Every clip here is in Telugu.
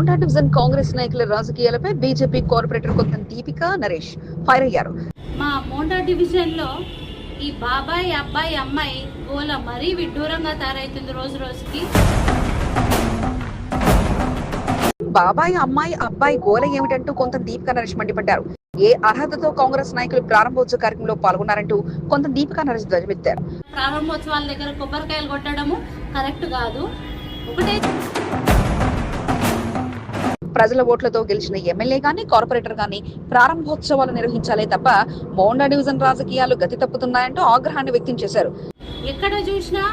మోండా డివిజన్ కాంగ్రెస్ నాయకుల రాజకీయాలపై బీజేపీ కార్పొరేటర్ కొంత దీపిక నరేష్ ఫైర్ అయ్యారు. మా మోండా డివిజన్లో ఈ బాబాయ్ అబ్బాయి అమ్మాయి గోల మరీ విడ్డూరంగా తయారైతుంది రోజు రోజుకి. బాబాయ్ అమ్మాయి అబ్బాయి గోల ఏమిటంటూ కొంత దీపిక నరేష్ మండిపడ్డారు. ఏ అర్హతతో కాంగ్రెస్ నాయకులు ప్రారంభోత్సవ కార్యక్రమంలో పాల్గొన్నారంటూ కొంత దీపిక నరేష్ ధ్వజమెత్తారు. ప్రారంభోత్సవాల దగ్గర కొబ్బరికాయలు కొట్టడము కరెక్ట్ కాదు. ఒకటే ప్రజల ఓట్లతో గెలిచిన ఎమ్మెల్యే గాని కార్పొరేటర్ గాని ప్రారంభోత్సవాలు నిర్వహించాలే తప్ప మోండా డివిజన్ రాజకీయాలు గతి తప్పుతున్నాయంటూ ఆగ్రహాన్ని వ్యక్తం చేశారు. ఎక్కడ చూసినా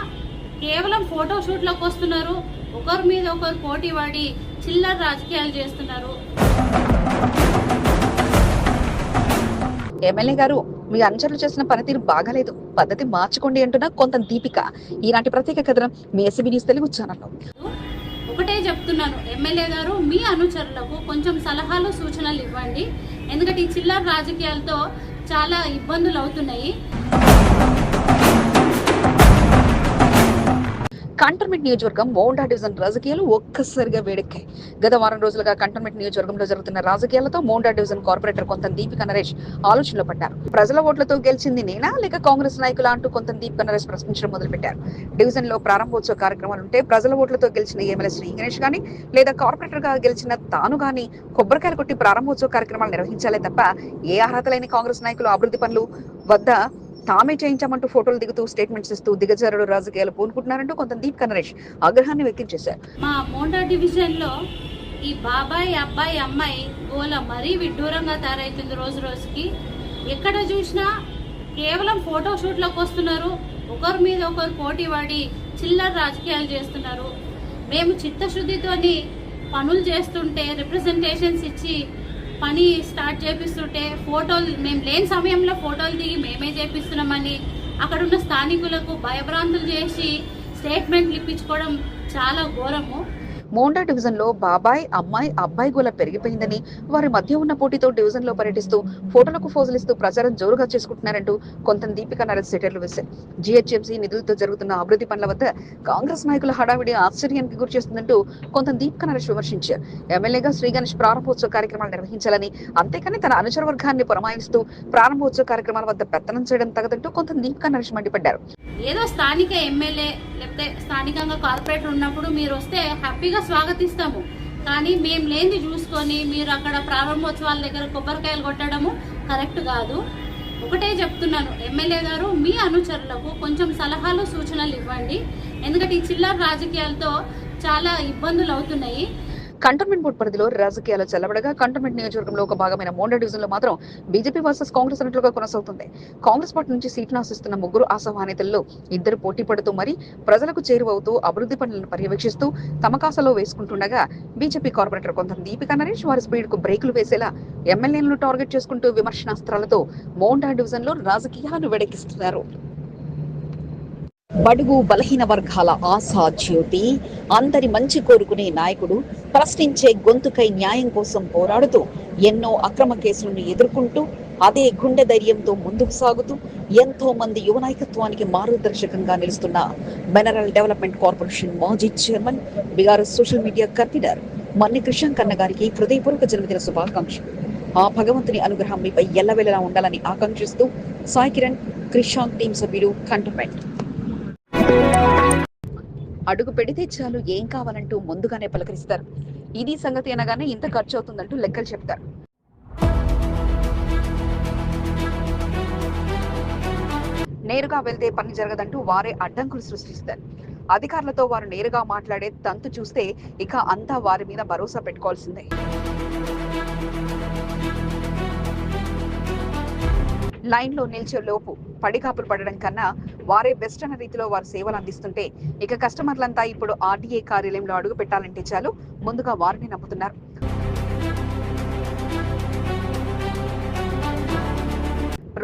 కేవలం ఫోటో షూట్లకు వస్తున్నారు. ఒకరి మీద ఒకరు పోటీ పడి చిల్లర రాజకీయాలు చేస్తున్నారు. ఎమ్మెల్యే గారు మీ అనుచరులు చేసిన పనితీరు బాగాలేదు. పద్ధతి మార్చుకోండి అంటున్న కొంత దీపిక. ఈనాటి ప్రత్యేక కథనం మీ ఎస్బీ న్యూస్ తెలుగు ఛానల్లో. ఒకటే చెప్తున్నాను. ఎమ్మెల్యే గారు మీ అనుచరులకు కొంచెం సలహాలు సూచనలు ఇవ్వండి. ఎందుకంటే ఈ చిల్లర రాజకీయాలతో చాలా ఇబ్బందులు అవుతున్నాయి. కంటోన్మెంట్ నియోజకవర్గం మోండా డివిజన్ రాజకీయాలు ఒక్కసారిగా వేడెక్కాయి. గత వారం రోజులుగా కంటోన్మెంట్ నియోజకవర్గంలో జరుగుతున్న రాజకీయాలతో మోండా డివిజన్ కార్పొరేటర్ కొంత దీపిక నరేష్ ఆలోచనలో పడ్డారు. ప్రజల ఓట్లతో గెలిచింది నేనా లేక కాంగ్రెస్ నాయకులా అంటూ కొంత దీపిక నరేష్ ప్రశ్నించడం మొదలుపెట్టారు. డివిజన్లో ప్రారంభోత్సవ కార్యక్రమాలు ఉంటే ప్రజల ఓట్లతో గెలిచిన ఎమ్మెల్యే శ్రీ గణేష్ గాని లేదా కార్పొరేటర్గా గెలిచిన తాను గాని కొబ్బరికాయలు కొట్టి ప్రారంభోత్సవ కార్యక్రమాలు నిర్వహించాలే తప్ప ఏ అర్హత లేని కాంగ్రెస్ నాయకులు అభివృద్ధి పనులు వద్ద తామే చేయించామంటూ ఫోటోలు దిగుతూ స్టేట్మెంట్స్ ఇస్తూ దిగజారుడు రాజకీయాలు పూనుకుంటున్నారంటూ కొంత దీప్ నరేష్ ఆగ్రహాన్ని వ్యక్తం చేశారు. మా మోండా డివిజన్లో ఈ బాబాయ్ అబ్బాయి అమ్మాయి గోల మరీ విడ్డూరంగా తయారైతుంది రోజు రోజుకి. ఎక్కడ చూసినా కేవలం ఫోటో షూట్లకు వస్తున్నారు. ఒకరి మీద ఒకరు పోటీ పడి చిల్లర రాజకీయాలు చేస్తున్నారు. మేము చిత్తశుద్ధితోని పనులు చేస్తుంటే రిప్రజెంటేషన్స్ ఇచ్చి పని స్టార్ట్ చేపిస్తుంటే ఫోటోలు మేము లేని సమయంలో ఫోటోలు దిగి మేమే చేపిస్తున్నామని అక్కడ ఉన్న స్థానికులకు భయభ్రాంతులు చేసి స్టేట్మెంట్లు ఇప్పించుకోవడం చాలా ఘోరము. మోండా డివిజన్లో బాబాయ్ అమ్మాయి అబ్బాయి గోల పెరిగిపోయిందని వారి మధ్య ఉన్న పోటీతో డివిజన్లో పర్యటిస్తూ ఫోటోలకు ఫోజులిస్తూ ప్రచారం జోరుగా చేసుకుంటున్నారంటూ కొంత దీపిక నరేష్ సెటర్లు వేశారు. జీహెచ్ఎంసీ నిధులతో జరుగుతున్న అభివృద్ధి పనుల వద్ద కాంగ్రెస్ నాయకుల హడావిడి ఆశ్చర్యానికి గురి చేస్తుందంటూ కొంత దీపిక నరేష్ విమర్శించారు. ఎమ్మెల్యేగా శ్రీ గణేష్ ప్రారంభోత్సవ కార్యక్రమాలు నిర్వహించాలని అంతేకాని తన అనుచర వర్గాన్ని పురమాయిస్తూ ప్రారంభోత్సవ కార్యక్రమాల వద్ద పెత్తనం చేయడం తగదంటూ కొంత దీపిక నరేష్ మండిపడ్డారు. ఏదో స్థానిక ఎమ్మెల్యే లేకపోతే స్థానికంగా కార్పొరేటర్ ఉన్నప్పుడు మీరు వస్తే హ్యాపీగా స్వాగతిస్తాము. కానీ మేము లేనిది చూసుకొని మీరు అక్కడ ప్రారంభోత్సవాల దగ్గర కొబ్బరికాయలు కొట్టడము కరెక్ట్ కాదు. ఒకటే చెప్తున్నాను ఎమ్మెల్యే గారు మీ అనుచరులకు కొంచెం సలహాలు సూచనలు ఇవ్వండి. ఎందుకంటే ఈ చిల్లర రాజకీయాలతో చాలా ఇబ్బందులు అవుతున్నాయి. కంటోన్మెంట్ బోర్డు పరిధిలో రాజకీయాలు చెల్లబడగా కంటోన్మెంట్ నియోజకవర్గంలో ఒక భాగమైన మోండా డివిజన్లో మాత్రం బీజేపీ వర్సెస్ కాంగ్రెస్ అన్నట్లుగా కొనసాగుతుంది. కాంగ్రెస్ పార్టీ నుంచి సీట్లు ఆశిస్తున్న ముగ్గురు ఆశావాహితుల్లో ఇద్దరు పోటీ పడుతూ మరి ప్రజలకు చేరువవుతూ అభివృద్ధి పనులను పర్యవేక్షిస్తూ తమ కాసలో వేసుకుంటుండగా బీజేపీ కార్పొరేటర్ కొంత దీపికా నరేష్ వారి స్పీడ్కు బ్రేకులు వేసేలా ఎమ్మెల్యేలను టార్గెట్ చేసుకుంటూ విమర్శనాస్త్రాలతో మోండా డివిజన్లో రాజకీయాలను వెడకిస్తున్నారు. బడుగు బలహీన వర్గాల ఆశా జ్యోతి. అందరి మంచి కోరుకునే నాయకుడు ప్రశ్నించే గొంతుకై న్యాయం కోసం పోరాడుతూ ఎన్నో అక్రమ కేసులను ఎదుర్కొంటూ అదే గుండె ధైర్యంతో ముందుకు సాగుతూ ఎంతో మంది యువ నాయకత్వానికి మార్గదర్శకంగా నిలుస్తున్న మినరల్ డెవలప్మెంట్ కార్పొరేషన్ మాజీ chairman BRS social media convener Manne Krishna కన్న గారికి హృదయపూర్వక జన్మదిన శుభాకాంక్షలు. ఆ భగవంతుని అనుగ్రహం మీపై ఎల్లవెల్లలా ఉండాలని ఆకాంక్షిస్తూ సాయి కిరణ్ క్రిషాంక్ టీం సభ్యులు కంటోన్మెంట్ అడుగు పెడితే చాలు ఏం కావాలంటూ ముందుగానే పలకరిస్తారు. ఇది సంగతి అనగానే ఇంత ఖర్చు అవుతుందంటూ లెక్కలు చెప్తారు. నేరుగా వెళ్తే పని జరగదంటూ వారే అడ్డంకులు సృష్టిస్తారు. అధికారులతో వారు నేరుగా మాట్లాడే తంతు చూస్తే ఇక అంతా వారి మీద భరోసా పెట్టుకోవాల్సిందే. లైన్లో లోపు పడికాపులు పడడం కన్నా వారే బెస్ట్ అన్న రీతిలో వారు సేవలు అందిస్తుంటే ఇక కస్టమర్లంతా ఇప్పుడు ఆర్డీఏ కార్యాలయంలో అడుగు పెట్టాలంటే చాలు ముందుగా వారిని నమ్ముతున్నారు.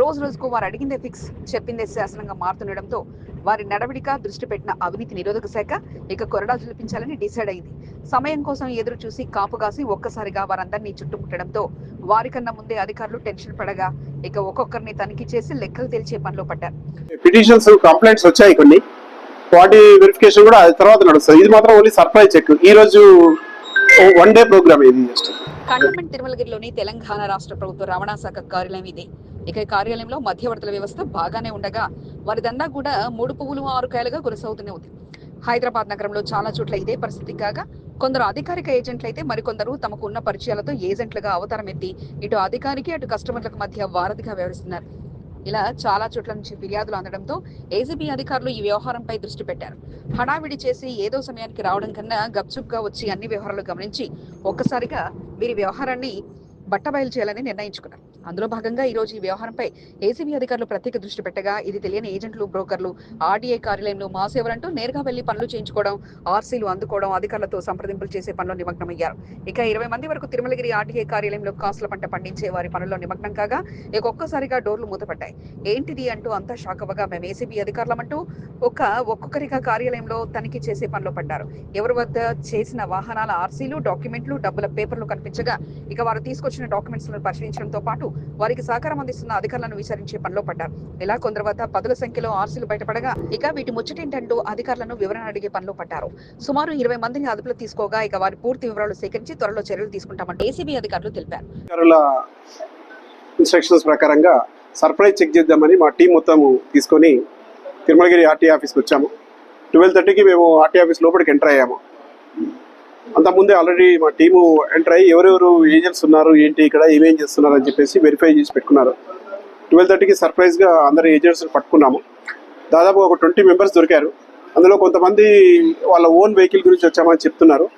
రోజు రోజుకు వారు అడిగిందే ఫిక్స్ చెప్పిందే శాసనంగా మారుతుండడంతో వారి నడవడిక దృష్టి పెట్టిన అవినీతి నిరోధక శాఖ ఇక కొరడా చూపించాలని డిసైడ్ అయింది. సమయం కోసం ఎదురు చూసి కాపు కాసి ఒక్కసారిగా వారందరినీ చుట్టుముట్టడంతో వారికన్నా ముందే అధికారులు టెన్షన్ పడగా ఇక ఒక్కొక్కరిని తనిఖీ చేసి లెక్కలు తెలిచే పనిలో పడ్డారు. పిటిషన్స్ కంప్లైంట్స్ వచ్చాయి కొన్ని. వాటి వెరిఫికేషన్ కూడా తర్వాత నడుస్తుంది. ఇది మాత్రం ఓన్లీ సర్ప్రైజ్ చెక్ ఈ రోజు వన్ డే ప్రోగ్రామ్ ఇది జస్ట్ కంటోన్మెంట్ తిరుమలగిరిలోని తెలంగాణ రాష్ట్ర ప్రభుత్వ రవాణా శాఖ కార్యాలయం ఇది. ఇక కార్యాలయంలో మధ్యవర్తుల వ్యవస్థ బాగానే ఉండగా వారిదన్నా కూడా మూడు పువ్వులు ఆరు కాయలుగా కొనసాగుతూనే ఉంది. హైదరాబాద్ నగరంలో చాలా చోట్ల ఇదే పరిస్థితి కాగా కొందరు అధికారిక ఏజెంట్లు అయితే మరికొందరు తమకు ఉన్న పరిచయాలతో ఏజెంట్లుగా అవతారం ఎత్తి ఇటు అధికారికి అటు కస్టమర్లకు మధ్య వారధిగా వ్యవహరిస్తున్నారు. ఇలా చాలా చోట్ల నుంచి ఫిర్యాదులు అందడంతో ఏజీబీ అధికారులు ఈ వ్యవహారంపై దృష్టి పెట్టారు. హడావిడి చేసి ఏదో సమయానికి రావడం కన్నా గప్చుప్గా వచ్చి అన్ని వ్యవహారాలు గమనించి ఒక్కసారిగా వీరి వ్యవహారాన్ని బట్టబయలు చేయాలని నిర్ణయించుకున్నారు. అందులో భాగంగా ఈ రోజు ఈ వ్యవహారంపై ఏసీబీ అధికారులు ప్రత్యేక దృష్టి పెట్టగా ఇది తెలియని ఏజెంట్లు బ్రోకర్లు ఆర్డీఐ కార్యాలయంలో మాసేవరంటూ నేరుగా వెళ్ళి పనులు చేయించుకోవడం ఆర్సీలు అందుకోవడం అధికారులతో సంప్రదింపులు చేసే పనిలో నిమగ్నమయ్యారు. ఇక ఇరవై మంది వరకు తిరుమలగిరి ఆర్డీఐ కార్యాలయంలో కాసుల పంట పండించే వారి పనుల్లో నిమగ్నం కాగా ఇక ఒక్కసారిగా డోర్లు మూతపడ్డాయి. ఏంటిది అంటూ అంతా షాక్ అవ్వగా మేము ఏసీబీ అధికారులమంటూ ఒక ఒక్కొక్కరిగా కార్యాలయంలో తనిఖీ చేసే పనిలో పడ్డారు. ఎవరి వద్ద చేసిన వాహనాల ఆర్సీలు డాక్యుమెంట్లు డబ్బుల పేపర్లు కనిపించగా ఇక వారు తీసుకొచ్చిన డాక్యుమెంట్స్లను పరిశీలించడంతో పాటు వారికి సహకారం అందిస్తున్న అధికారులను విచారించే పనిలో పడ్డారు. ఇలా కొందరు వద్ద పదుల సంఖ్యలో ఆర్సీలు బయటపడగా ఇక వీటి ముచ్చటేంటంటూ అధికారులను వివరణ అడిగే పనిలో పడ్డారు. సుమారు ఇరవై మందిని అదుపులో తీసుకోగా ఇక వారి పూర్తి వివరాలు సేకరించి త్వరలో చర్యలు తీసుకుంటామంటూ ఏసీబీ అధికారులు తెలిపారు. ఇన్స్ట్రక్షన్స్ ప్రకారంగా సర్ప్రైజ్ చెక్ చేద్దామని మా టీం మొత్తం తీసుకొని తిరుమలగిరి ఆర్టీ ఆఫీస్కి వచ్చాము. ట్వెల్వ్ థర్టీకి మేము ఆర్టీ ఆఫీస్ లోపలికి ఎంటర్ అయ్యాము. అంతకుముందే ఆల్రెడీ మా టీము ఎంటర్ అయ్యి ఎవరెవరు ఏజెంట్స్ ఉన్నారు ఏంటి ఇక్కడ ఏమేం చేస్తున్నారు అని చెప్పేసి వెరిఫై చేసి పెట్టుకున్నారు. ట్వెల్వ్ థర్టీకి సర్ప్రైజ్గా అందరు ఏజెంట్స్ని పట్టుకున్నాము. దాదాపు ఒక ట్వంటీ మెంబర్స్ దొరికారు. అందులో కొంతమంది వాళ్ళ ఓన్ వెహికల్ గురించి వచ్చామని చెప్తున్నారు.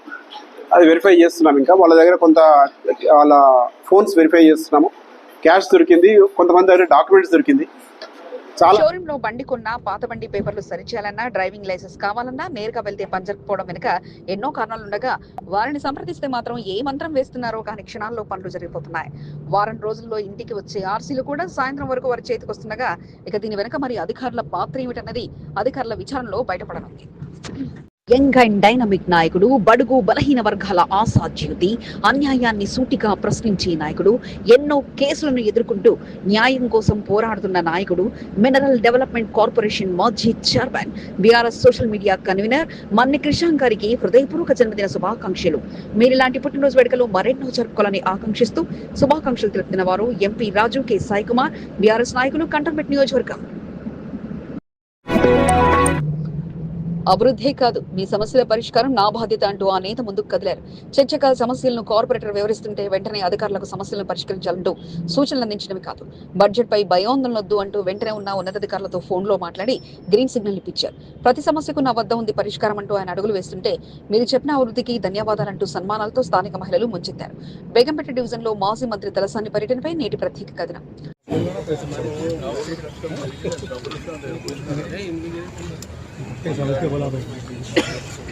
అది వెరిఫై చేస్తున్నాం ఇంకా. వాళ్ళ దగ్గర కొంత వాళ్ళ ఫోన్స్ వెరిఫై చేస్తున్నాము. క్యాష్ దొరికింది కొంతమంది దగ్గర డాక్యుమెంట్స్ దొరికింది. షోరూమ్లో బండి కొన్నా పాత బండి పేపర్లు సరిచేయాలన్నా డ్రైవింగ్ లైసెన్స్ కావాలన్నా నేరుగా వెళ్తే పంజరకపోవడం వెనుక ఎన్నో కారణాలుండగా వారిని సంప్రదిస్తే మాత్రం ఏ మంత్రం వేస్తున్నారో కానీ క్షణాల్లో పనులు జరిగిపోతున్నాయి. వారం రోజుల్లో ఇంటికి వచ్చే ఆర్సీలు కూడా సాయంత్రం వరకు వారి చేతికి వస్తుండగా ఇక దీని వెనుక మరి అధికారుల పాత్ర ఏమిటన్నది అధికారుల విచారణలో బయటపడనుంది. యంగ్ అండ్ డైనమిక్ నాయకుడు బడుగు బలహీన వర్గాల ఆశాజ్యోతి అన్యాయాన్ని సూటిగా ప్రశ్నించే నాయకుడు ఎన్నో కేసులను ఎదుర్కొంటూ న్యాయం కోసం పోరాడుతున్న నాయకుడు మినరల్ డెవలప్మెంట్ కార్పొరేషన్ మాజీ chairman BRS social media convener Manne Krishna గారికి హృదయపూర్వక జన్మదిన శుభాకాంక్షలు. మీరు ఇలాంటి పుట్టినరోజు వేడుకలు మరెన్నో జరుపుకోవాలని ఆకాంక్షిస్తూ శుభాకాంక్షలు తెలుపుతున్న వారు MP Raju K Sai Kumar BRS నాయకులు కంటర్మెట్ నియోజకవర్గం. అభివృద్ధే కాదు. మీ సమస్యల పరిష్కారం నా బాధ్యత అంటూ ఆ నేత ముందుకు కదిలారు. చర్చకాల సమస్యలను కార్పొరేటర్ వివరిస్తుంటే వెంటనే అధికారులకు సమస్యలను పరిష్కరించాలంటూ సూచనలు అందించడమే కాదు. బడ్జెట్ పై భయోందనలు వద్దు అంటూ వెంటనే ఉన్న ఉన్నతాధికారులతో ఫోన్లో మాట్లాడి గ్రీన్ సిగ్నల్ ఇప్పించారు. ప్రతి సమస్యకు నా వద్ద ఉంది పరిష్కారం అంటూ ఆయన అడుగులు వేస్తుంటే మీరు చెప్పిన అభివృద్ధికి ధన్యవాదాలంటూ సన్మానాలతో స్థానిక మహిళలు ముంచెత్తారు. బేగంపేట డివిజన్లో మాజీ మంత్రి తలసాని పర్యటనపై నేటి ప్రత్యేక కథనం. que son.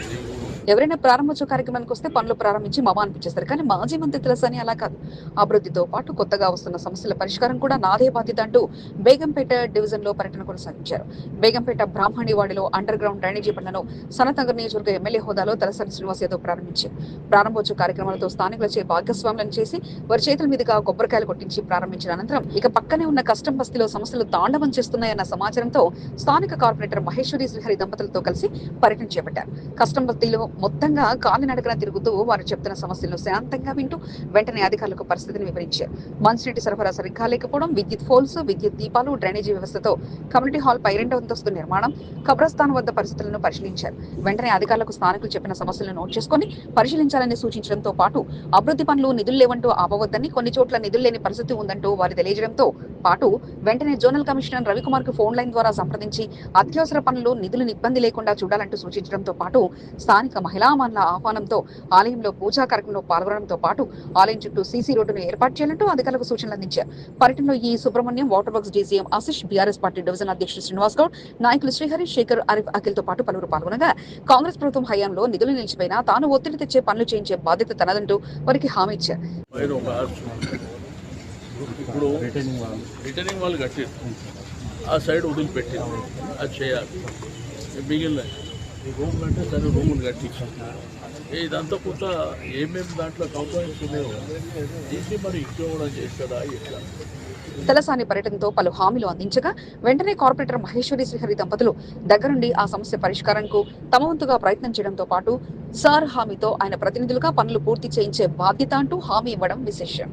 ఎవరైనా ప్రారంభోత్సవ కార్యక్రమానికి వస్తే పనులు ప్రారంభించి మమ అనిపించేస్తారు. కానీ మాజీ మంత్రి తులసాని అలా కాదు. అభివృద్ధితో పాటు కొత్తగా వస్తున్న సమస్యల పరిష్కారం కూడా నాదే బాధ్యత అంటూ బేగంపేట డివిజన్లో పర్యటన కొనసాగించారు. బేగంపేట బ్రాహ్మణివాడిలో అండర్ గ్రౌండ్ డ్రైనేజీ పనులను సనత్ నియోజకవర్గ ఎమ్మెల్యే హోదాలో తలసాని శ్రీనివాస్ యాదవ్ ప్రారంభించారు. ప్రారంభోత్సవ కార్యక్రమాలతో స్థానికులచే భాగస్వాములను చేసి వారి చేతుల మీదుగా కొబ్బరికాయలు కొట్టించి ప్రారంభించిన అనంతరం ఇక పక్కనే ఉన్న కష్టం బస్తీలో సమస్యలు తాండవం చేస్తున్నాయన్న సమాచారంతో స్థానిక కార్పొరేటర్ మహేశ్వరి శ్రీహరి దంపతులతో కలిసి పర్యటన చేపట్టారు. కష్టం బస్తీలో మొత్తంగా కాలినడకన తిరుగుతూ వారు చెప్తున్న సమస్యలను శాంతంగా వింటూ వెంటనే అధికారులకు పరిస్థితిని వివరించారు. మంచినీటి సరఫరా సరిగ్గా లేకపోవడం విద్యుత్ ఫోల్స్ విద్యుత్ దీపాలు డ్రైనేజీ వ్యవస్థతో కమ్యూనిటీ హాల్ పై రెండు అంతస్తు నిర్మాణం కబ్రస్థాన్ వద్ద పరిస్థితులను పరిశీలించారు. వెంటనే అధికారులకు స్థానికులు చెప్పిన సమస్యలను నోట్ చేసుకుని పరిశీలించాలని సూచించడంతో పాటు అభివృద్ధి పనులు నిధులు లేవంటూ ఆపవద్దని కొన్ని చోట్ల నిధులు లేని పరిస్థితి ఉందంటూ వారు తెలియజేయడంతో పాటు వెంటనే జోనల్ కమిషనర్ రవికుమార్కు ఫోన్ లైన్ ద్వారా సంప్రదించి అత్యవసర పనులు నిధులను ఇబ్బంది లేకుండా చూడాలంటూ సూచించడంతో పాటు స్థానిక మహిళా మనుల ఆహ్వానంతో ఆలయంలో పూజా కార్యక్రమంలో పాల్గొనడంతో పాటు ఆలయం చుట్టూ సీసీ రోడ్డును ఏర్పాటు చేయాలంటూ అధికారులకు సూచనలు అందించారు. పర్యటనలో ఈ Subrahmanyam water works DCM Ashish BRS party division అధ్యక్షుడు శ్రీనివాస్ గౌడ్ నాయకులు శ్రీహరి శేఖర్ అరిఫ్ అఖిల్తో పాటు పలువురు పాల్గొనగా కాంగ్రెస్ ప్రభుత్వం హయాంలో నిధులు నిలిచిపోయినా తాను ఒత్తిడి తెచ్చే పనులు చేయించే బాధ్యత తనదంటూ వారికి హామీ ఇచ్చారు. ఇప్పుడు రిటర్నింగ్ వాళ్ళు కట్టారు. ఆ సైడ్ వదిలిపెట్టింది అది చేయాలి. మిగిలిన ఈ రూమ్ అంటే సరే రూములు కట్టించాను ఇదంతా కొంత ఏమేమి దాంట్లో కంప్లైంట్స్ ఉన్నాయో తీసి మరి ఇచ్చేవడం చేస్తాడా ఎట్లా? తలసాని పర్యటనతో పలు హామీలు అందించగా వెంటనే కార్పొరేటర్ మహేశ్వరి శ్రీహరి దంపతులు దగ్గరుండి ఆ సమస్య పరిష్కారంకు తమ వంతుగా ప్రయత్నం చేయడంతో పాటు సార్ హామీతో ఆయన ప్రతినిధులుగా పనులు పూర్తి చేయించే బాధ్యత అంటూ హామీ ఇవ్వడం విశేషం.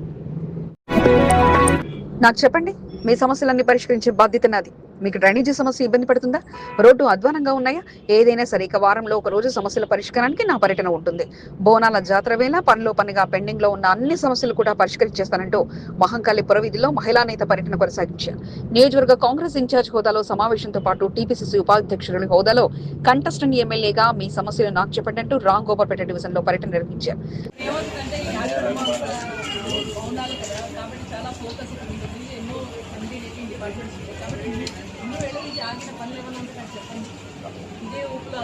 నాకు చెప్పండి మీ సమస్యలన్నీ పరిష్కరించే బాధ్యత నాది. మీకు డ్రైనేజీ సమస్య ఇబ్బంది పడుతుందా? రోడ్డు అధ్వానంగా ఉన్నాయా? ఏదైనా సరే ఇక వారంలో ఒక రోజు సమస్యల పరిష్కారానికి నా పర్యటన ఉంటుంది. బోనాల జాతర వేళ పనిలో పనిగా పెండింగ్లో ఉన్న అన్ని సమస్యలు కూడా పరిష్కరించేస్తానంటూ మహంకాళి పురవీధిలో మహిళా నేత పర్యటన కొనసాగించారు. నియోజకవర్గ కాంగ్రెస్ ఇన్ఛార్జ్ హోదాలో సమావేశంతో పాటు టీపీసీసీ ఉపాధ్యక్షుడి హోదాలో కంటెస్టెంట్ ఎమ్మెల్యేగా మీ సమస్యలు నాకు చెప్పండి అంటూ రామ్ డివిజన్లో పర్యటన నిర్వహించారు ఏమవుతుందంటే ఈ ఆశ్రమం భవనాలు కదా కాబట్టి చాలా ఫోకస్ ఉంటుంది ఎన్నో కంటిన్యూటింగ్ డిపార్ట్మెంట్స్ ఉంటాయి కాబట్టి ఎన్నో వేళ నుంచి ఆగిన పనులు ఏమైనా ఉంటే నాకు చెప్పండి ఇదే ఊపులో అది కూడా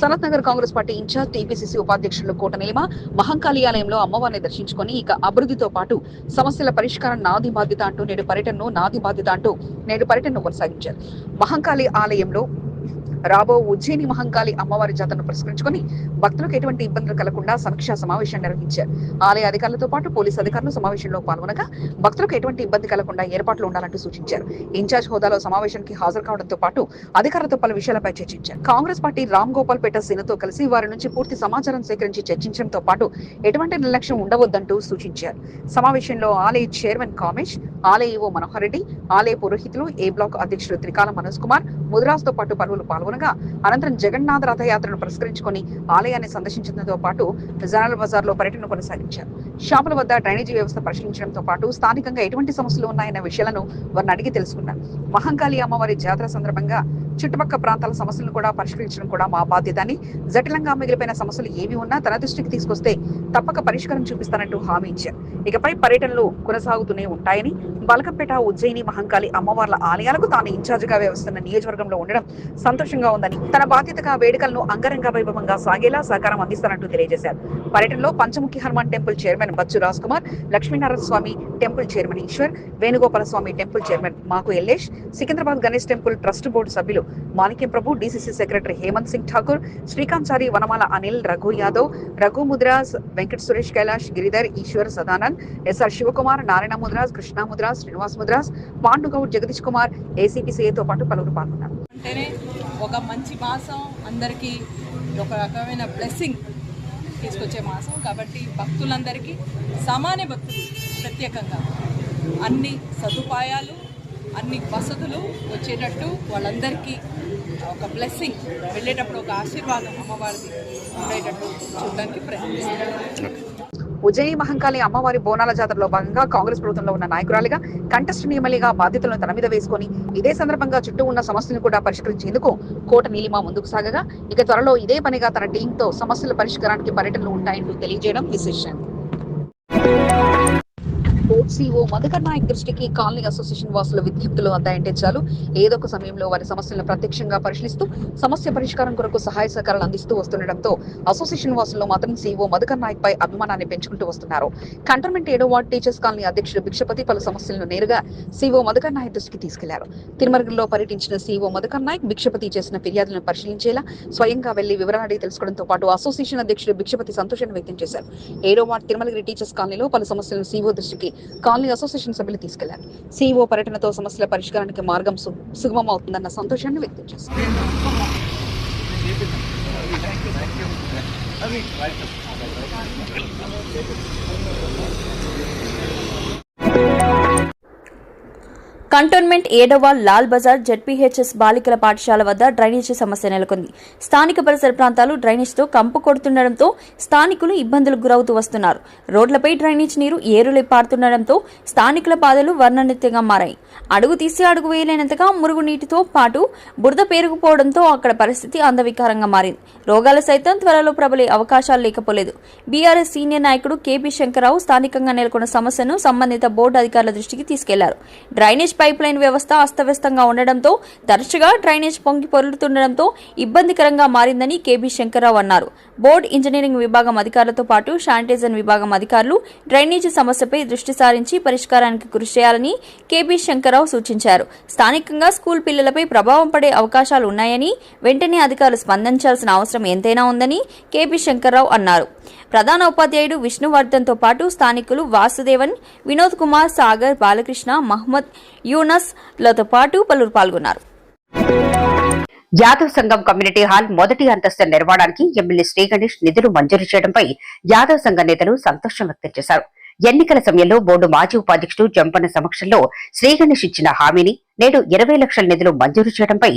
Sanath Nagar Congress party incharge TPCC ఉపాధ్యక్షులు కోట నిలమ మహంకాళి ఆలయంలో అమ్మవారిని దర్శించుకొని ఇక అభివృద్ధితో పాటు సమస్యల పరిష్కారం నాది బాధ్యత అంటూ నేడు పర్యటనను నాది బాధ్యత అంటూ నేడు పర్యటనను కొనసాగించారు. మహంకాళి ఆలయంలో రాబో ఉజ్జయిని మహంకాళి అమ్మవారి జాతరను పురస్కరించుకొని భక్తులకు ఎటువంటి ఇబ్బందులు కలగకుండా సమీక్షా సమావేశం నిర్వహించారు. ఆలయ అధికారులతో పాటు పోలీసు అధికారులు సమావేశంలో పాల్గొనగా భక్తులకు ఎటువంటి ఇబ్బంది కలగకుండా ఏర్పాట్లు ఉండాలంటూ సూచించారు. ఇన్ఛార్జ్ హోదాలో సమావేశానికి హాజరు కావడంతో పాటు అధికారులతో పలు విషయాలపై చర్చించారు. కాంగ్రెస్ పార్టీ రామ్ గోపాల్ పేట సేనతో కలిసి వారి నుంచి పూర్తి సమాచారం సేకరించి చర్చించడంతో పాటు ఎటువంటి నిర్లక్ష్యం ఉండవద్దంటూ సూచించారు. సమావేశంలో ఆలయ చైర్మన్ కామేష్ ఆలయ ఈవో మనోహర్ రెడ్డి ఆలయ పురోహితులు ఏ బ్లాక్ అధ్యక్షుడు త్రికాల మనోజ్ కుమార్ ముదిరాజ్తో పాటు పలువురు పాల్గొనగా అనంతరం జగన్నాథ రథయాత్రను పురస్కరించుకొని ఆలయాన్ని సందర్శించడంతో పాటు జనాల బజార్లో పర్యటన కొనసాగించారు. షాపుల వద్ద డ్రైనేజీ వ్యవస్థ పరిశీలించడంతో పాటు స్థానికంగా ఎటువంటి సమస్యలు ఉన్నాయన్న విషయాలను వారిని అడిగి తెలుసుకున్నారు. మహంకాళి అమ్మవారి జాతర సందర్భంగా చుట్టుపక్కల ప్రాంతాల సమస్యలను కూడా పరిష్కరించడం కూడా మా బాధ్యత అని జటిలంగా మిగిలిపోయిన సమస్యలు ఏవి ఉన్నా తన దృష్టికి తీసుకొస్తే తప్పక పరిష్కారం చూపిస్తానంటూ హామీ ఇచ్చారు. ఇకపై పర్యటనలు కొనసాగుతూనే ఉంటాయని బలకంపేట ఉజ్జయిని మహంకాళి అమ్మవార్ల ఆలయాలకు తాను ఇన్ఛార్జిగా వ్యవస్థన్న నియోజకవర్గంలో ఉండడం సంతోషంగా ఉందని తన బాధ్యతగా వేడుకలను అంగరంగ వైభవంగా సాగేలా సహకారం అందిస్తానంటూ తెలియజేశారు. పర్యటనలో Panchamukhi Hanuman temple chairman Bachchu Raj Kumar Lakshminarayana Swamy temple chairman Eshwar Venugopala Swamy temple chairman మాకు Yellesh Secunderabad Ganesh temple trust board సభ్యులు Manikyam Prabhu DCC secretary Hemanth Singh Thakur Srikanth Chary Vanamala Anil Raghu Yadav Raghu Mudras Venkata Suresh Kailash Giridhar Eshwar Sadanand SR Shivakumar Narayana Mudras Krishna Mudras Srinivas Mudras Pandugoud Jagadish Kumar ఏసీపీసీఏతో పాటు పలువురు పాల్గొన్నారు. అంటేనే ఒక మంచి మాసం అందరికీ ఒక రకమైన బ్లెస్సింగ్ తీసుకొచ్చే మాసం. కాబట్టి భక్తులందరికీ సామాన్య భక్తులు ప్రత్యేకంగా అన్ని సదుపాయాలు అన్ని వసతులు వచ్చేటట్టు వాళ్ళందరికీ ఒక బ్లెస్సింగ్ వెళ్ళేటప్పుడు ఒక ఆశీర్వాదం అమ్మవారిది ఉండేటట్టు చూడడానికి ప్రయత్నిస్తాం ఉజయి మహంకాళి అమ్మవారి బోనాల జాతరలో భాగంగా కాంగ్రెస్ ప్రభుత్వంలో ఉన్న నాయకురాలిగా కంటెస్ట్ ఎమ్మెల్యేగా బాధ్యతలను తన మీద వేసుకొని ఇదే సందర్భంగా చుట్టూ ఉన్న సమస్యలను కూడా పరిష్కరించేందుకు కోట నీలిమ ముందుకు సాగగా ఇక త్వరలో ఇదే పనిగా తన టీంతో సమస్యల పరిష్కారానికి పర్యటనలు ఉంటాయంటూ తెలియజేయడం విశేషం. సిఓ సీఓ మధుకర్ నాయక్ దృష్టికి కాలనీ అసోసియేషన్ వాసుల విజ్ఞప్తులు అందాయంటే చాలు. ఏదో ఒక సమయంలో వారి సమస్యలను ప్రత్యక్షంగా పరిశీలిస్తూ సమస్య పరిష్కారం కొరకు సహాయ సహకారాలు అందిస్తూ వస్తుండటంతో అసోసియేషన్ వాసుల్లో మాత్రం సిఓ మధుకర్ నాయక్ పై అభిమానాన్ని పెంచుకుంటూ వస్తున్నారు. కంటోన్మెంట్ ఏడో వార్డ్ టీచర్స్ కాలనీ అధ్యక్షుడు భిక్షపతి పలు సమస్యలను నేరుగా సిఓ మధుకర్ నాయక్ దృష్టికి తీసుకెళ్ళారు. తిరుమలలో పర్యటించిన సిఓ మధుకర్ నాయక్ భిక్షపతి చేసిన ఫిర్యాదులను పరిశీలించేలా స్వయంగా వెళ్ళి వివరాలు అడిగి తెలుసుకోవడంతో పాటు అసోసియేషన్ అధ్యక్షుడు భిక్షపతి సంతోషాన్ని వ్యక్తం చేశారు. ఏడో వార్డ్ తిరుమలగిరి టీచర్స్ కాలనీలో పలు సమస్యలను సీఓ దృష్టికి కాలనీ అసోసియేషన్ సభ్యులు తీసుకెళ్ళారు. సీఓ పర్యటనతో సమస్యల పరిష్కారానికి మార్గం సు- సుగమం అవుతుందన్న సంతోషాన్ని వ్యక్తం చేశారు. కంటోన్మెంట్ ఏడవ లాల్ బజార్ జడ్పీహెచ్ఎస్ బాలికల పాఠశాల వద్ద డ్రైనేజీ సమస్య నెలకొంది. స్థానిక పరిసర ప్రాంతాలు డ్రైనేజ్తో కంపు కొడుతుండటంతో స్థానికులు ఇబ్బందులకు గురవుతూ వస్తున్నారు. రోడ్లపై డ్రైనేజ్ నీరు ఏరులై పారుతుండటంతో స్థానికుల బాధలు వర్ణనిత్యంగా మారాయి. అడుగు తీసి అడుగు వేయలేనంతగా మురుగునీటితో పాటు బురద పేరుకుపోవడంతో అక్కడ పరిస్థితి అందవికారంగా మారింది. రోగాలు సైతం త్వరలో ప్రబలే అవకాశాలు లేకపోలేదు. బీఆర్ఎస్ సీనియర్ నాయకుడు కేపీ శంకరరావు స్థానికంగా నెలకొన్న సమస్యను సంబంధిత బోర్డు అధికారుల దృష్టికి తీసుకెళ్ళారు. డ్రైనేజ్ పై పైప్లైన్ వ్యవస్థ అస్తవ్యస్తంగా ఉండడంతో తరచుగా డ్రైనేజ్ పొంగి పొరులుతుండడంతో ఇబ్బందికరంగా మారిందని కేబీ శంకర్రావు అన్నారు. బోర్డు ఇంజనీరింగ్ విభాగం అధికారులతో పాటు శానిటైజర్ విభాగం అధికారులు డ్రైనేజీ సమస్యపై దృష్టి సారించి పరిష్కారానికి కృషి చేయాలని కేబీ శంకర్రావు సూచించారు. స్థానికంగా స్కూల్ పిల్లలపై ప్రభావం పడే అవకాశాలు ఉన్నాయని వెంటనే అధికారులు స్పందించాల్సిన అవసరం ఎంతైనా ఉందని కేపీ శంకర్రావు అన్నారు. ప్రధాన ఉపాధ్యాయుడు విష్ణువర్ధన్తో పాటు స్థానికులు వాసుదేవన్ వినోద్ కుమార్ సాగర్ బాలకృష్ణ మహమ్మద్ యూనస్లతో పాటు పలువురు పాల్గొన్నారు. యాదవ్ సంఘం కమ్యూనిటీ హాల్ మొదటి అంతస్తు నిర్మాణానికి ఎమ్మెల్యే శ్రీ గణేష్ నిధులు మంజూరు చేయడంపై యాదవ్ సంఘ నేతలు సంతోషం వ్యక్తం చేశారు. ఎన్నికల సమయంలో బోర్డు మాజీ ఉపాధ్యక్షుడు జంపన్న సమక్షంలో శ్రీగణేష్ ఇచ్చిన హామీని నేడు ఇరవై లక్షల నిధులు మంజూరు చేయడంపై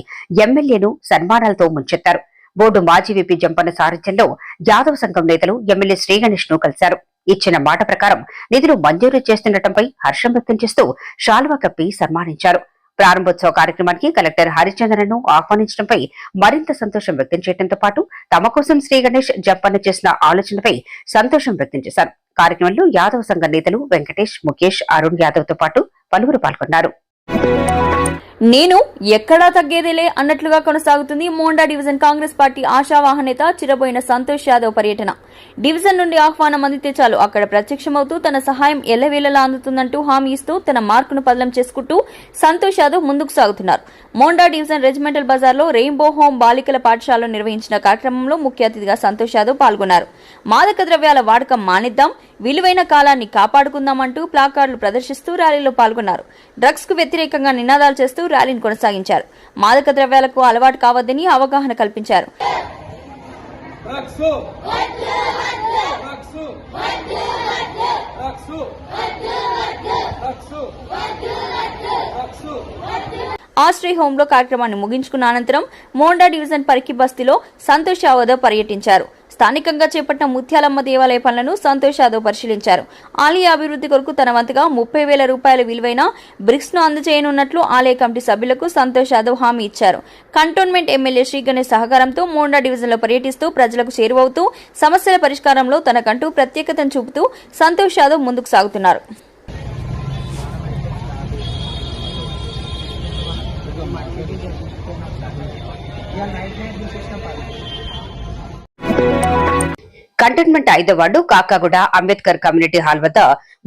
ఎమ్మెల్యేను సన్మానాలతో ముంచెత్తారు. బోర్డు మాజీ విపి జంపన్న సారథ్యంలో యాదవ్ సంఘం నేతలు ఎమ్మెల్యే శ్రీగణేష్ను కలిశారు. ఇచ్చిన మాట ప్రకారం నిధులు మంజూరు చేస్తుండటంపై హర్షం వ్యక్తం చేస్తూ శాల్వా కప్పి సన్మానించారు. ప్రారంభోత్సవ కార్యక్రమానికి కలెక్టర్ హరిచంద్రను ఆహ్వానించడంపై మరింత సంతోషం వ్యక్తం చేయడంతో పాటు తమ కోసం శ్రీ గణేష్ జంపన్న చేసిన ఆలోచనపై సంతోషం వ్యక్తం చేశారు. కార్యక్రమంలో యాదవ్ సంఘ నేతలు వెంకటేష్ ముఖేష్ అరుణ్ యాదవ్తో పాటు పలువురు పాల్గొన్నారు. నేను ఎక్కడా తగ్గేదేలే అన్నట్లుగా కొనసాగుతుంది. మోండా డివిజన్ కాంగ్రెస్ పార్టీ ఆశావాహ నేత చిరబోయిన సంతోష్ యాదవ్ పర్యటన. డివిజన్ నుండి ఆహ్వానం అందితే చాలు. అక్కడ ప్రత్యక్షమవుతూ తన సహాయం ఎల్లవేళలా అందుతుందంటూ హామీ ఇస్తూ తన మార్కును పదలం చేసుకుంటూ సంతోష్ యాదవ్ ముందుకు సాగుతున్నారు. మోండా డివిజన్ రెజిమెంటల్ బజార్లో రెయిన్బో హోమ్ బాలికల పాఠశాలలో నిర్వహించిన కార్యక్రమంలో ముఖ్య అతిథిగా సంతోష్ యాదవ్ పాల్గొన్నారు. మాదక ద్రవ్యాల వాడకం మానిద్దాం. విలువైన కాలాన్ని కాపాడుకుందామంటూ ప్లాకార్డులు ప్రదర్శిస్తూ ర్యాలీలో పాల్గొన్నారు. డ్రగ్స్కు వ్యతిరేకంగా నినాదాలు చేస్తూ ర్యాలీని కొనసాగించారు. మాదక ద్రవ్యాలకు అలవాటు కావద్దని అవగాహన కల్పించారు. ఆశ్రయ్ హోంలో కార్యక్రమాన్ని ముగించుకున్న అనంతరం మోండా డివిజన్ పరికి బస్తీలో సంతోష్ యాదవ్ పర్యటించారు. స్థానికంగా చేపట్టిన ముత్యాలమ్మ దేవాలయ పనులను సంతోష్ యాదవ్ పరిశీలించారు. ఆలయ అభివృద్ధి కొరకు తన వంతుగా ముప్పై వేల రూపాయల విలువైన బ్రిక్స్ను అందజేయనున్నట్లు ఆలయ కమిటీ సభ్యులకు సంతోష్ యాదవ్ హామీ ఇచ్చారు. కంటోన్మెంట్ ఎమ్మెల్యే శ్రీ గణేష్ సహకారంతో మోండా డివిజన్లో పర్యటిస్తూ ప్రజలకు చేరువవుతూ సమస్యల పరిష్కారంలో తనకంటూ ప్రత్యేకతను చూపుతూ సంతోష్ యాదవ్ ముందుకు సాగుతున్నారు. కంటోన్మెంట్ ఐదో ward Kakaguda Ambedkar community hall వద్ద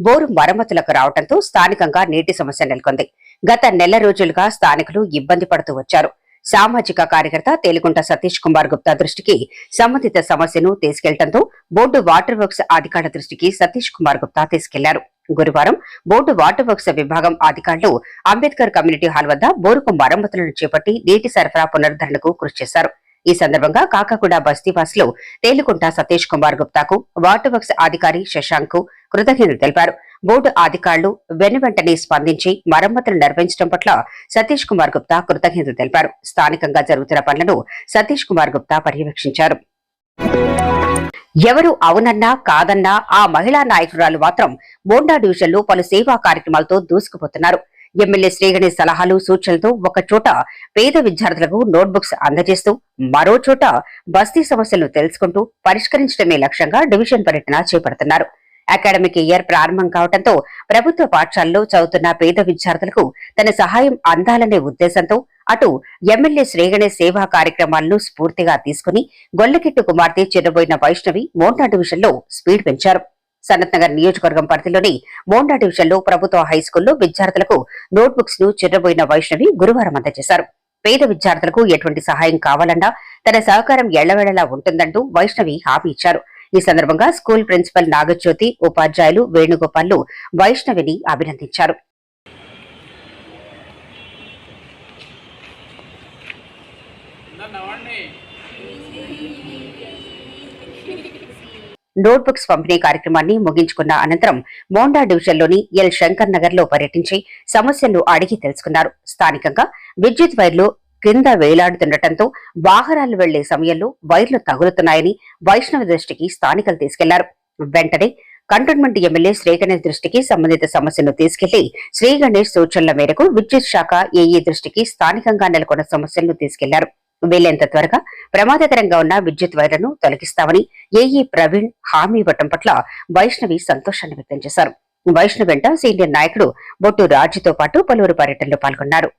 బోరు మరమ్మతులకు రావడంతో స్థానికంగా నీటి సమస్య నెలకొంది. గత నెల రోజులుగా స్థానికులు ఇబ్బంది పడుతూ వచ్చారు. సామాజిక కార్యకర్త తేలికుంట సతీష్ కుమార్ గుప్తా దృష్టికి సంబంధిత సమస్యను తీసుకెళ్ళడంతో బోర్డు వాటర్ వర్క్స్ అధికారుల దృష్టికి సతీష్ కుమార్ గుప్తా తీసుకెళ్ళారు. గురువారం బోర్డు వాటర్ వర్క్స్ విభాగం అధికారులు అంబేద్కర్ కమ్యూనిటీ హాల్ వద్ద బోరుకు మరమ్మతులను చేపట్టి నీటి సరఫరా పునరుద్ధరణకు కృషి చేశారు. ఈ సందర్భంగా కాకాగూడ బస్తీవాసులు తేలుకుంట సతీష్ కుమార్ గుప్తాకు వాటర్ వర్క్స్ అధికారి శశాంక్కు కృతజ్ఞతలు తెలిపారు. బోర్డు అధికారులు వెనువెంటనే స్పందించి మరమ్మతులు నిర్వహించడం పట్ల సతీష్ కుమార్ గుప్తా కృతజ్ఞతలు తెలిపారు. స్థానికంగా జరుగుతున్న పనులను సతీష్ కుమార్ గుప్తా పర్యవేక్షించారు. ఎవరు అవునన్నా కాదన్నా ఆ మహిళా నాయకురాలు మాత్రం బోండా డివిజన్లో పలు సేవా కార్యక్రమాలతో దూసుకుపోతున్నారు. ఎమ్మెల్యే శ్రీగణి సలహాలు సూచనలతో ఒక చోట పేద విద్యార్థులకు నోట్బుక్స్ అందజేస్తూ మరో చోట బస్తీ సమస్యలను తెలుసుకుంటూ పరిష్కరించడమే లక్ష్యంగా డివిజన్ పర్యటన చేపడుతున్నారు. అకాడమిక్ ఇయర్ ప్రారంభం కావడంతో ప్రభుత్వ పాఠశాలలో చదువుతున్న పేద విద్యార్థులకు తన సహాయం అందాలనే ఉద్దేశంతో అటు ఎమ్మెల్యే శ్రీగణి సేవా కార్యక్రమాలను స్ఫూర్తిగా తీసుకుని గొల్లకిట్టు కుమార్తె చిరబోయిన వైష్ణవి మోంటా డివిజన్లో స్పీడ్ పెంచారు. సనత్ నగర్ నియోజకవర్గం పరిధిలోని మోండా డివిజన్లో ప్రభుత్వ హైస్కూల్లో విద్యార్థులకు నోట్బుక్స్ను చిరబోయిన వైష్ణవి గురువారం అందజేశారు. పేద విద్యార్థులకు ఎటువంటి సహాయం కావాలన్నా తన సహకారం ఎళ్ళవేళలా ఉంటుందంటూ వైష్ణవి హామీ ఇచ్చారు. ఈ సందర్భంగా స్కూల్ ప్రిన్సిపల్ నాగజ్యోతి ఉపాధ్యాయులు వేణుగోపాల్లు వైష్ణవిని అభినందించారు. నోట్బుక్స్ పంపిణీ కార్యక్రమాన్ని ముగించుకున్న అనంతరం మోండా డివిజన్లోని ఎల్. శంకర్ నగర్లో పర్యటించి సమస్యలు అడిగి తెలుసుకున్నారు. స్థానికంగా విద్యుత్ వైర్లు కింద వేలాడుతుండటంతో వాహనాలు వెళ్ళే సమయంలో వైర్లు తగులుతున్నాయని వైష్ణవ దృష్టికి స్థానికులు తీసుకెళ్ళారు. వెంటనే కంటోన్మెంట్ ఎమ్మెల్యే శ్రీగణేష్ దృష్టికి సంబంధిత సమస్యను తీసుకెళ్ళి శ్రీగణేష్ సూచనల మేరకు విద్యుత్ శాఖ ఏఈ దృష్టికి స్థానికంగా నెలకొన్న సమస్యలను తీసుకెళ్ళారు. వీలైనంత త్వరగా ప్రమాదకరంగా ఉన్న విద్యుత్ వైర్లను తొలగిస్తామని ఏఈ ప్రవీణ్ హామీ ఇవ్వటం పట్ల వైష్ణవి సంతోషాన్ని వ్యక్తం చేశారు. వైష్ణవి వెంట సీనియర్ నాయకుడు బొట్టు రాజుతో పాటు పలువురు పర్యటనలో పాల్గొన్నారు.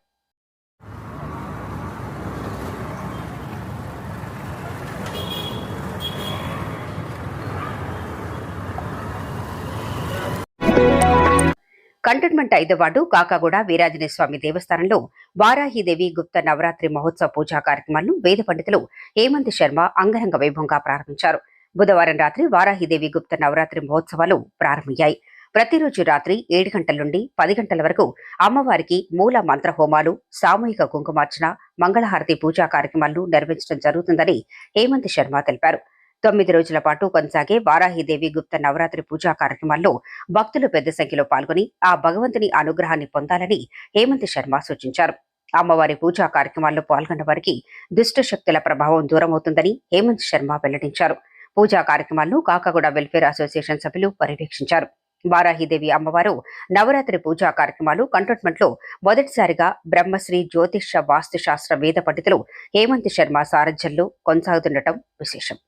కంటోన్మెంట్ ఐదవాడు కాకాగూడ వీరాంజనేయస్వామి దేవస్థానంలో వారాహిదేవి గుప్త నవరాత్రి మహోత్సవ పూజా కార్యక్రమాలను వేద పండితులు హేమంత్ శర్మ అంగరంగ వైభవంగా ప్రారంభించారు. బుధవారం రాత్రి వారాహిదేవి గుప్త నవరాత్రి మహోత్సవాలు ప్రారంభమయ్యాయి. ప్రతిరోజు రాత్రి ఏడు గంటల నుండి పది గంటల వరకు అమ్మవారికి మూల మంత్ర హోమాలు సామూహిక కుంకుమార్చన మంగళహారతి పూజా కార్యక్రమాలను నిర్వహించడం జరుగుతుందని హేమంత్ శర్మ తెలిపారు. తొమ్మిది రోజుల పాటు కొనసాగే వారాహిదేవి గుప్త నవరాత్రి పూజా కార్యక్రమాల్లో భక్తులు పెద్ద సంఖ్యలో పాల్గొని ఆ భగవంతుని అనుగ్రహాన్ని పొందాలని హేమంత్ శర్మ సూచించారు. అమ్మవారి పూజా కార్యక్రమాల్లో పాల్గొన్న వారికి దుష్ట శక్తుల ప్రభావం దూరమవుతుందని హేమంత్ శర్మ వెల్లడించారు. పూజా కార్యక్రమాలను కాకగూడ వెల్ఫేర్ అసోసియేషన్ సభ్యులు పర్యవేక్షించారు. వారాహిదేవి అమ్మవారు నవరాత్రి పూజా కార్యక్రమాలు కంటోన్మెంట్లో మొదటిసారిగా బ్రహ్మశ్రీ జ్యోతిష వాస్తుశాస్త్ర వేద పండితులు హేమంత్ శర్మ సారథ్యంలో కొనసాగుతుండటం విశేషం.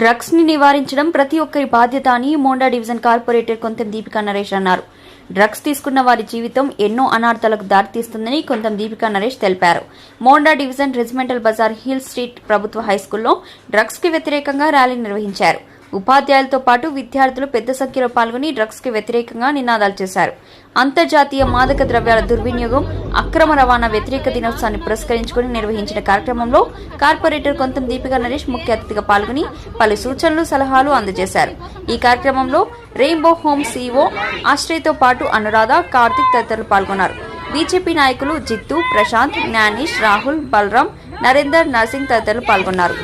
డ్రగ్స్ని నివారించడం ప్రతి ఒక్కరి బాధ్యత అని మోండా డివిజన్ కార్పొరేటర్ కొంతం దీపికా నరేష్ అన్నారు. డ్రగ్స్ తీసుకున్న వారి జీవితం ఎన్నో అనార్థాలకు దారితీస్తుందని కొంతం దీపికా నరేష్ తెలిపారు. Monda division regimental bazaar hill street ప్రభుత్వ హైస్కూల్లో డ్రగ్స్కి వ్యతిరేకంగా ర్యాలీ నిర్వహించారు. ఉపాధ్యాయులతో పాటు విద్యార్థులు పెద్ద సంఖ్యలో పాల్గొని డ్రగ్స్కి వ్యతిరేకంగా నినాదాలు చేశారు. అంతర్జాతీయ మాదక ద్రవ్యాల దుర్వినియోగం అక్రమ రవాణా వ్యతిరేక దినోత్సవాన్ని పురస్కరించుకుని నిర్వహించిన కార్యక్రమంలో కార్పొరేటర్ కొంతం దీపిక నరేష్ ముఖ్య అతిథిగా పాల్గొని పలు సూచనలు సలహాలు అందజేశారు. ఈ కార్యక్రమంలో రెయిన్బో హోమ్ సీఈఓ ఆశ్రయ్తో పాటు అనురాధ కార్తిక్ తదితరులు పాల్గొన్నారు. బీజేపీ నాయకులు జిత్తు ప్రశాంత్ జ్ఞానేష్ రాహుల్ బలరాం నరేందర్ నర్సింగ్ తదితరులు పాల్గొన్నారు.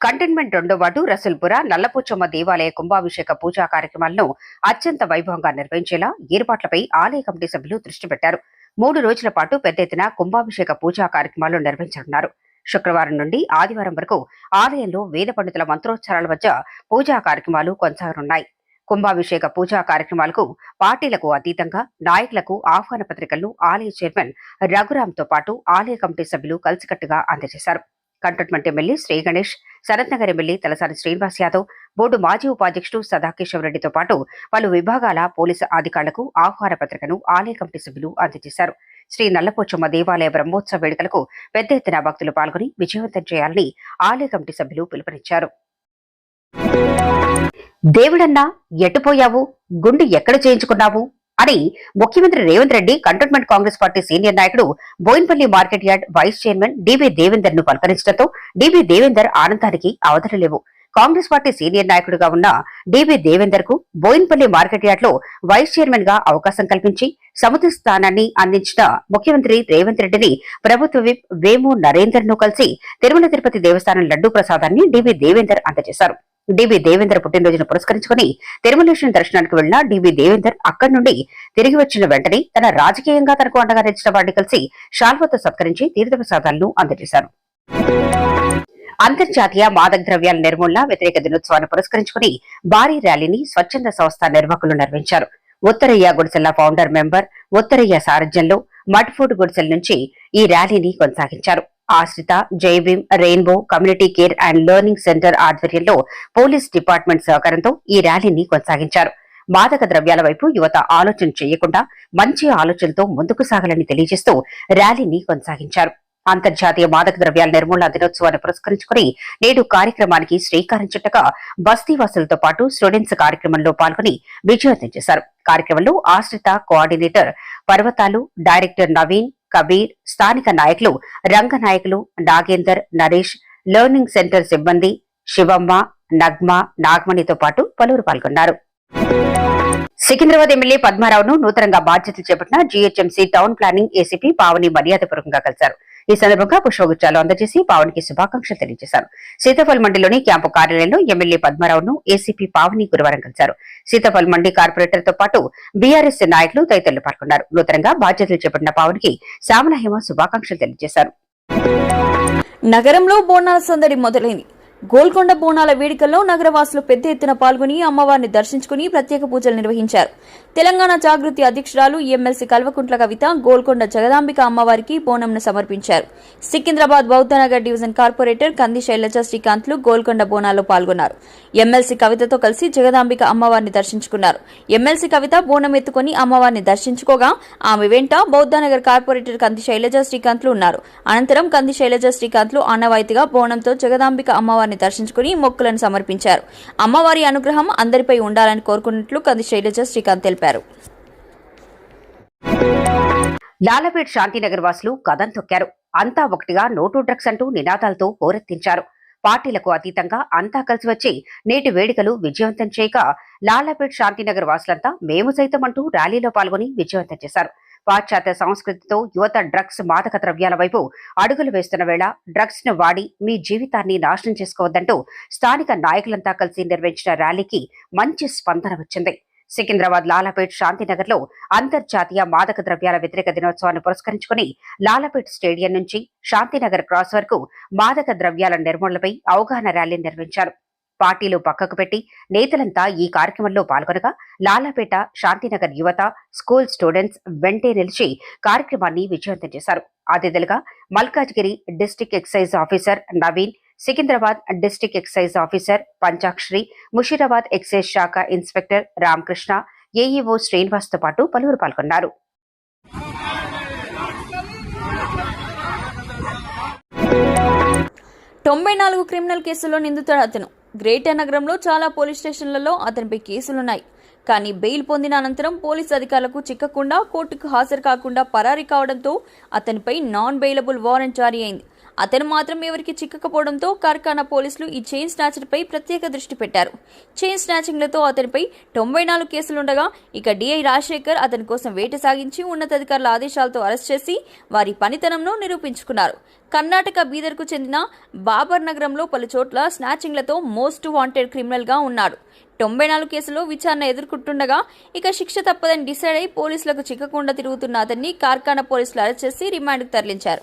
కంటైన్మెంట్ రెండో వార్డు రసూల్పుర నల్లపోచమ్మ దేవాలయ కుంభాభిషేక పూజా కార్యక్రమాలను అత్యంత వైభవంగా నిర్వహించేలా ఏర్పాట్లపై ఆలయ కమిటీ సభ్యులు దృష్టి పెట్టారు. మూడు రోజుల పాటు పెద్ద ఎత్తున కుంభాభిషేక పూజా కార్యక్రమాలు నిర్వహించనున్నారు. శుక్రవారం నుండి ఆదివారం వరకు ఆలయంలో వేద పండితుల మంత్రోచ్చారాల మధ్య పూజా కార్యక్రమాలు కొనసాగనున్నాయి. కుంభాభిషేక పూజా కార్యక్రమాలకు పార్టీలకు అతీతంగా నాయకులకు ఆహ్వాన పత్రికలను ఆలయ చైర్మన్ రఘురాంతో పాటు ఆలయ కమిటీ సభ్యులు కలిసికట్టుగా అందజేశారు. Cantonment MLA Shri Ganesh Sharath Nagar MLA Talasani Srinivas Yadav board మాజీ ఉపాధ్యక్షుడు సదాకేశవరెడ్డితో పాటు పలు విభాగాల పోలీసు అధికారులకు ఆహ్వాన పత్రికను ఆలయ కమిటీ సభ్యులు అందజేశారు. శ్రీ నల్లపోచమ్మ దేవాలయ బ్రహ్మోత్సవ వేడుకలకు పెద్ద ఎత్తున భక్తులు పాల్గొని విజయవంతం చేయాలని ఆలయ కమిటీ సభ్యులు పిలుపునిచ్చారు. దేవుడన్నా ఎట్టుపోయావు గుండు ఎక్కడ చేయించుకున్నావు? అని ముఖ్యమంత్రి Revanth Reddy cantonment Congress party senior నాయకుడు Bowenpally market yard vice chairman DV దేవేందర్ను పలకరించడంతో డివి దేవేందర్ ఆనందానికి అవధులు కాంగ్రెస్ పార్టీ సీనియర్ నాయకుడిగా ఉన్న డివి దేవేందర్కు బోయిన్పల్లి మార్కెట్ యార్డ్లో వైస్ చైర్మన్గా అవకాశం కల్పించి సముద్ర స్థానాన్ని అందించిన ముఖ్యమంత్రి రేవంత్ రెడ్డిని ప్రభుత్వ విప్ వేము నరేందర్ను కలిసి తిరుమల తిరుపతి దేవస్థానం లడ్డూ ప్రసాదాన్ని డివి దేవేందర్ అందజేశారు. డివి దేవేందర్ పుట్టినరోజును పురస్కరించుకుని తిరుమలేశ్వరం దర్శనానికి వెళ్ళిన డివి దేవేందర్ అక్కడి నుండి తిరిగి వచ్చిన వెంటనే తన రాజకీయంగా తనకు అండగా నిలిచిన వారిని కలిసి షాల్వతో సత్కరించి తీర్థప్రసాదాలను అందజేశారు. అంతర్జాతీయ మాదక ద్రవ్యాల నిర్మూలన వ్యతిరేక దినోత్సవాన్ని పురస్కరించుకుని భారీ ర్యాలీని స్వచ్ఛంద సంస్థ నిర్వాహకులు నిర్వహించారు. ఉత్తరయ్య గుడిసెల ఫౌండర్ మెంబర్ ఉత్తరయ్య సారథ్యంలో మడ్ఫుడ్ గుడిసెల నుంచి ఈ ర్యాలీని కొనసాగించారు. Ashritha Jaibhim rainbow community care and learning centre ఆధ్వర్యంలో పోలీస్ డిపార్ట్మెంట్ సహకారంతో ఈ ర్యాలీని కొనసాగించారు. మాదక ద్రవ్యాల వైపు యువత ఆలోచన చేయకుండా మంచి ఆలోచనలతో ముందుకు సాగాలని తెలియజేస్తూ ర్యాలీని కొనసాగించారు. అంతర్జాతీయ మాదక ద్రవ్యాల నిర్మూలన దినోత్సవాన్ని పురస్కరించుకుని నేడు కార్యక్రమానికి శ్రీకారం చుట్టగా బస్తీవాసులతో పాటు స్టూడెంట్స్ కార్యక్రమంలో పాల్గొని విజయవంతం చేశారు. కార్యక్రమంలో ఆశ్రిత కోఆర్డినేటర్ పర్వతాలు డైరెక్టర్ నవీన్ కబీర్ స్థానిక నాయకులు రంగ నాయకులు నాగేందర్ నరేష్ లెర్నింగ్ సెంటర్ సిబ్బంది శివమ్మ నగ్మ నాగమణితో పాటు పలువురు పాల్గొన్నారు. సికింద్రాబాద్ ఎమ్మెల్యే పద్మారావును నూతనంగా బాధ్యతలు చేపట్టిన GHMC town planning ACP Pavani మర్యాదపూర్వకంగా కలిశారు. ఈ సందర్భంగా పుష్పగుచ్చాలు అందజేసి పావనికి శుభాకాంక్షలు తెలియజేశారు. సీతాఫల్ మండిలోని క్యాంపు కార్యాలయంలో ఎమ్మెల్యే పద్మారావును ఏసీపీ పావని గురువారం కలిశారు. సీతాఫల్ మండి కార్పొరేటర్తో పాటు బీఆర్ఎస్ నాయకులు తదితరులు పాల్గొన్నారు. నూతనంగా బాధ్యతలు చేపట్టిన పావనికి శ్యామల హేమ శుభాకాంక్షలు తెలియజేశారు. నగరంలో బోనాల సందడి మొదలైంది. గోల్కొండ బోనాల వేడుకల్లో నగరవాసులు పెద్ద ఎత్తున పాల్గొని అమ్మవారిని దర్శించుకుని ప్రత్యేక పూజలు నిర్వహించారు. తెలంగాణ జాగృతి అధ్యక్షురాలు ఎమ్మెల్సీ కల్వకుంట్ల కవిత గోల్కొండ జగదాంబిక అమ్మవారికి బోనంను సమర్పించారు. సికింద్రాబాద్ బౌద్ధనగర్ డివిజన్ కార్పొరేటర్ కంది శైలజ శ్రీకాంత్లు గోల్కొండ బోనాల్లో పాల్గొన్నారు. ఎమ్మెల్సీ కవితతో కలిసి జగదాంబిక అమ్మవారిని దర్శించుకున్నారు. ఎమ్మెల్సీ కవిత బోనం ఎత్తుకుని అమ్మవారిని దర్శించుకోగా ఆమె వెంట బౌద్ధనగర్ కార్పొరేటర్ కంది శైలజ శ్రీకాంత్లు ఉన్నారు. అనంతరం కంది శైలజ శ్రీకాంత్లు ఆనవాయితీగా బోనంతో జగదాంబిక అమ్మవారిని అమ్మవారిని దర్శించుకుని మొక్కులను సమర్పించారు. అమ్మవారి అనుగ్రహం అందరిపై ఉండాలని కోరుకున్నట్లు కంది శైలజ శ్రీకాంత్ తెలిపారు. లాలపేట్ శాంతినగర్ వాసులు కథం తొక్కారు. అంతా ఒకటిగా నోటు డ్రగ్స్ అంటూ నినాదాలతో హోరెత్తించారు. పార్టీలకు అతీతంగా అంతా కలిసి వచ్చి నేటి వేడుకలు విజయవంతం చేయక లాలపేట్ శాంతినగర్ వాసులంతా మేము సైతం అంటూ ర్యాలీలో పాల్గొని విజయవంతం చేశారు. పాశ్చాత్య సంస్కృతితో యువత డ్రగ్స్ మాదక ద్రవ్యాల వైపు అడుగులు వేస్తున్న వేళ డ్రగ్స్ను వాడి మీ జీవితాన్ని నాశనం చేసుకోవద్దంటూ స్థానిక నాయకులంతా కలిసి నిర్వహించిన ర్యాలీకి మంచి స్పందన వచ్చింది. సికింద్రాబాద్ లాలాపేట్ శాంతినగర్లో అంతర్జాతీయ మాదక ద్రవ్యాల వ్యతిరేక దినోత్సవాన్ని పురస్కరించుకుని లాలాపేట్ స్టేడియం నుంచి శాంతినగర్ క్రాస్ వరకు మాదక ద్రవ్యాల నిర్మూలనపై అవగాహన ర్యాలీ నిర్వహించారు. పార్టీలు పక్కకు పెట్టి నేతలంతా ఈ కార్యక్రమంలో పాల్గొనగా లాలాపేట శాంతినగర్ యువత స్కూల్ స్టూడెంట్స్ వెంటే నిలిచి కార్యక్రమాన్ని విజయవంతం చేశారు. అతిథులుగా Malkajgiri district excise officer Naveen Secunderabad district excise officer Panchakshari Musheerabad excise శాఖ ఇన్స్పెక్టర్ రామకృష్ణ ఏఈఓ శ్రీనివాస్తో పాటు పలువురు పాల్గొన్నారు. తొంభై నాలుగు క్రిమినల్ కేసుల్లో నిందితుడు అతను. గ్రేటర్ నగరంలో చాలా పోలీస్ స్టేషన్లలో అతనిపై కేసులున్నాయి. కానీ బెయిల్ పొందిన అనంతరం పోలీస్ అధికారులకు చిక్కకుండా కోర్టుకు హాజరు కాకుండా పరారీ కావడంతో అతనిపై నాన్ బెయిలబుల్ వారెంట్ జారీ అయింది. అతను మాత్రం ఎవరికి చిక్కకపోవడంతో కార్ఖానా పోలీసులు ఈ చైన్ స్నాచర్పై ప్రత్యేక దృష్టి పెట్టారు. చైన్ స్నాచింగ్లతో అతనిపై తొంభై నాలుగు కేసులుండగా ఇక డిఐ రాజశేఖర్ అతని కోసం వేట సాగించి ఉన్నతాధికారుల ఆదేశాలతో అరెస్ట్ చేసి వారి పనితనంను నిరూపించుకున్నారు. కర్ణాటక బీదర్కు చెందిన బాబర్ నగరంలో పలు చోట్ల స్నాచింగ్లతో మోస్ట్ వాంటెడ్ క్రిమినల్గా ఉన్నాడు. తొంభై నాలుగు కేసులో విచారణ ఎదుర్కొంటుండగా ఇక శిక్ష తప్పదని డిసైడ్ అయి పోలీసులకు చిక్కకుండా తిరుగుతున్న అతన్ని కార్ఖానా పోలీసులు అరెస్ట్ చేసి రిమాండ్కు తరలించారు.